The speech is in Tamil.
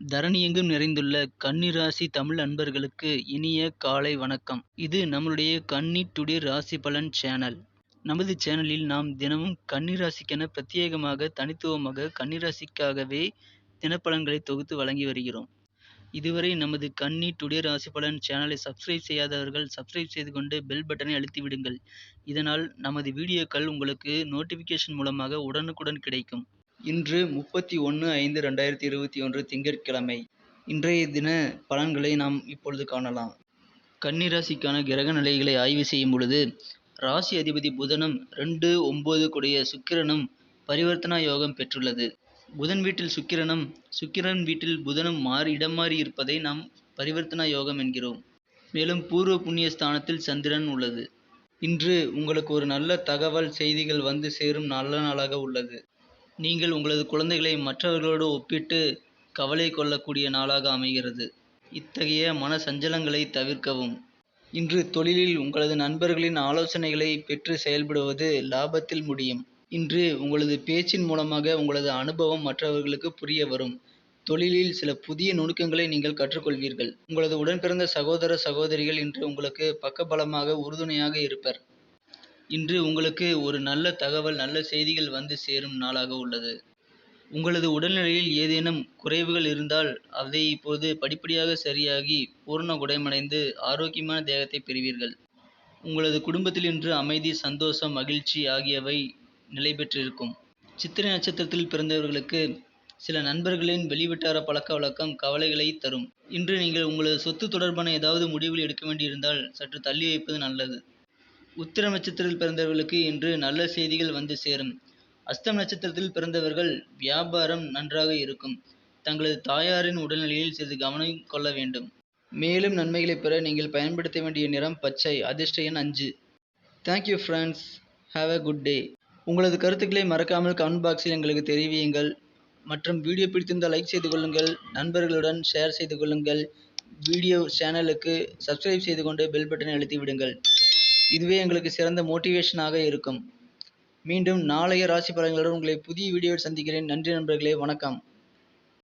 தரணியெங்கும் நிறைந்துள்ள கன்னிராசி தமிழ் அன்பர்களுக்கு இனிய காலை வணக்கம். இது நம்மளுடைய கன்னி டுடே ராசி பலன் சேனல். நமது சேனலில் நாம் தினமும் கன்னிராசிக்கென பிரத்யேகமாக தனித்துவமாக கன்னிராசிக்காகவே தினப்பலன்களை தொகுத்து வழங்கி வருகிறோம். இதுவரை நமது கன்னி டுடே ராசி பலன் சேனலை சப்ஸ்கிரைப் செய்யாதவர்கள் சப்ஸ்கிரைப் செய்து கொண்டு பெல் பட்டனை அழுத்தி விடுங்கள். இதனால் நமது வீடியோக்கள் உங்களுக்கு நோட்டிஃபிகேஷன் மூலமாக உடனுக்குடன் கிடைக்கும். இன்று முப்பத்தி ஒன்று ஐந்து ரெண்டாயிரத்தி இருபத்தி ஒன்று திங்கட்கிழமை. இன்றைய தின பலன்களை நாம் இப்பொழுது காணலாம். கன்னி ராசிக்கான கிரக நிலைகளை ஆய்வு செய்யும் பொழுது ராசி அதிபதி புதனும் ரெண்டு ஒம்பது கூடிய சுக்கிரனும் பரிவர்த்தனா யோகம் பெற்றுள்ளது. புதன் வீட்டில் சுக்கிரனும் சுக்கிரன் வீட்டில் புதனும் மாறி இடம் மாறி இருப்பதை நாம் பரிவர்த்தனா யோகம் என்கிறோம். மேலும் பூர்வ புண்ணிய ஸ்தானத்தில் சந்திரன் உள்ளது. இன்று உங்களுக்கு ஒரு நல்ல தகவல் செய்திகள் வந்து சேரும் நல்ல நாளாக உள்ளது. நீங்கள் உங்களது குழந்தைகளை மற்றவர்களோடு ஒப்பிட்டு கவலை கொள்ளக்கூடிய நாளாக அமைகிறது. இத்தகைய மன சஞ்சலங்களை தவிர்க்கவும். இன்று தொழிலில் உங்களது நண்பர்களின் ஆலோசனைகளை பெற்று செயல்படுவது லாபத்தில் முடியும். இன்று உங்களது பேச்சின் மூலமாக உங்களது அனுபவம் மற்றவர்களுக்கு புரிய வரும். தொழிலில் சில புதிய நுணுக்கங்களை நீங்கள் கற்றுக்கொள்வீர்கள். உங்களது உடன்பிறந்த சகோதர சகோதரிகள் இன்று உங்களுக்கு பக்கபலமாக உறுதுணையாக இருப்பர். இன்று உங்களுக்கு ஒரு நல்ல தகவல் நல்ல செய்திகள் வந்து சேரும் நாளாக உள்ளது. உங்களது உடல்நிலையில் ஏதேனும் குறைவுகள் இருந்தால் அதை இப்போது படிப்படியாக சரியாகி பூர்ண குணமடைந்து ஆரோக்கியமான தேகத்தை பெறுவீர்கள். உங்களது குடும்பத்தில் இன்று அமைதி சந்தோஷம் மகிழ்ச்சி ஆகியவை நிலை பெற்றிருக்கும். சித்திரை நட்சத்திரத்தில் பிறந்தவர்களுக்கு சில நண்பர்களின் வெளிவட்டார பழக்க வழக்கம் கவலைகளை தரும். இன்று நீங்கள் உங்களது சொத்து தொடர்பான ஏதாவது முடிவில் எடுக்க வேண்டியிருந்தால் சற்று தள்ளி வைப்பது நல்லது. உத்திர நட்சத்திரத்தில் பிறந்தவர்களுக்கு இன்று நல்ல செய்திகள் வந்து சேரும். அஸ்தம் நட்சத்திரத்தில் பிறந்தவர்கள் வியாபாரம் நன்றாக இருக்கும். தங்களது தாயாரின் உடல்நிலையில் சிறிது கவனம் கொள்ள வேண்டும். மேலும் நன்மைகளை பெற நீங்கள் பயன்படுத்த வேண்டிய நிறம் பச்சை அதிர்ஷ்ட எண் அஞ்சு. Thank you friends have a good day உங்களது கருத்துக்களை மறக்காமல் கமெண்ட் பாக்ஸில் எங்களுக்கு தெரிவியுங்கள். மற்றும் வீடியோ பிடித்திருந்தால் லைக் செய்து கொள்ளுங்கள். நண்பர்களுடன் ஷேர் செய்து கொள்ளுங்கள். வீடியோ சேனலுக்கு சப்ஸ்கிரைப் செய்து கொண்டு பெல் பட்டனை அழுத்தி விடுங்கள். இதுவே எங்களுக்கு சிறந்த மோட்டிவேஷனாக இருக்கும். மீண்டும் நாளைய ராசி பலன்களுடன் உங்களை புதிய வீடியோவில் சந்திக்கிறேன். நன்றி நண்பர்களே வணக்கம்.